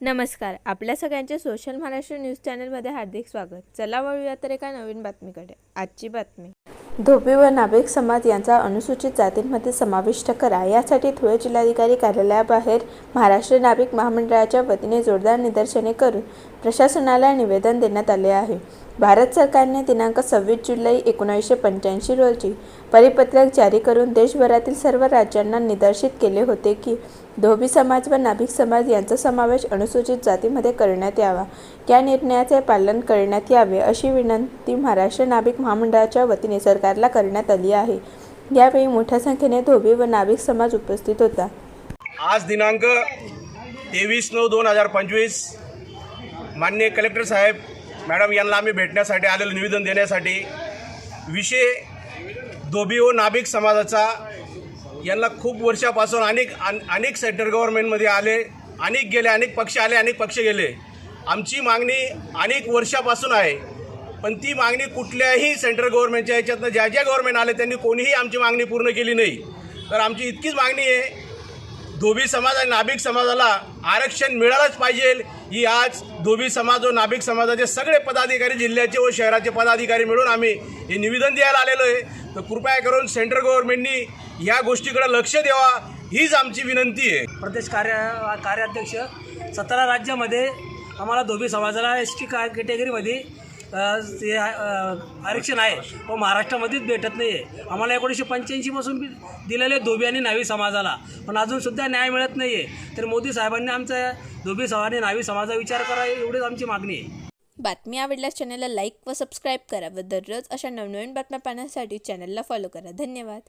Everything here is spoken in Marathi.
नमस्कार आपल्या सगळ्यांचे सोशल महाराष्ट्र न्यूज चॅनलमध्ये हार्दिक स्वागत. चला वळूया तर एका नवीन बातमीकडे. आजची बातमी. धोबी व नाभिक समाज यांचा अनुसूचित जातींमध्ये समाविष्ट करा. यासाठी धुळे जिल्हाधिकारी कार्यालयाबाहेर महाराष्ट्र नाभिक महामंडळाच्या वतीने जोरदार निदर्शने करून प्रशासनाला निवेदन देण्यात आले आहे. भारत सरकारने दिनांक सव्वीस जुलै एकोणीसशे पंच्याऐंशी रोजी परिपत्रक जारी करून देशभरातील सर्व राज्यांना निदर्शित केले होते की धोबी समाज व नाभिक समाज यांचा समावेश अनुसूचित जातीमध्ये करण्यात यावा. या निर्णयाचे पालन करण्यात यावे अशी विनंती महाराष्ट्र नाभिक महामंडळाच्या वतीने सरकारला करण्यात आली आहे. यावेळी मोठ्या संख्येने धोबी व नाभिक समाज उपस्थित होता. आज दिनांक तेवीस नऊ दोन हजार पंचवीस माननीय कलेक्टर साहेब मॅडम यांना आम्ही भेटण्यासाठी आलेलं निवेदन देण्यासाठी. विषय धोबी व नाभिक समाजाचा यांना खूप वर्षापासून अनेक अन- अनेक सेंट्रल गव्हर्नमेंटमध्ये आले अनेक गेले अनेक पक्ष आले अनेक पक्ष गेले. आमची मागणी अनेक वर्षापासून आहे पण ती मागणी कुठल्याही सेंट्रल गव्हर्नमेंटच्या ह्याच्यातनं ज्या ज्या गव्हर्नमेंट आले त्यांनी कोणीही आमची मागणी पूर्ण केली नाही. तर आमची इतकीच मागणी आहे धोबी समाज आणि नाभिक समाजाला आरक्षण मिळालंच पाहिजे. ही आज धोबी समाज व नाभिक समाजाचे सगळे पदाधिकारी जिल्ह्याचे व शहराचे पदाधिकारी मिळून आम्ही हे निवेदन द्यायला आलेलो आहे. तर कृपया करून सेंट्रल गव्हर्नमेंटनी या गोष्टीकडे लक्ष द्यावा. हीच आमची विनंती आहे. प्रदेश कार्य कार्याध्यक्ष सतरा राज्यामध्ये आम्हाला धोबी समाजाला एस टी का कॅटेगरीमध्ये जे आरक्षण आहे. व महाराष्ट्रामध्येच भेटत नाही आहे आम्हाला एकोणीसशे पंच्याऐंशीपासून दिलेले धोबी आणि नावी समाजाला. पण अजूनसुद्धा न्याय मिळत नाही आहे तर मोदी साहेबांनी आमचा धोबी समाज नावी समाजाचा विचार करा एवढीच आमची मागणी आहे. बातमी आवडल्यास चॅनलला लाईक व सबस्क्राईब करा व दररोज अशा नवनवीन बातम्या पाहण्यासाठी चॅनलला फॉलो करा. धन्यवाद.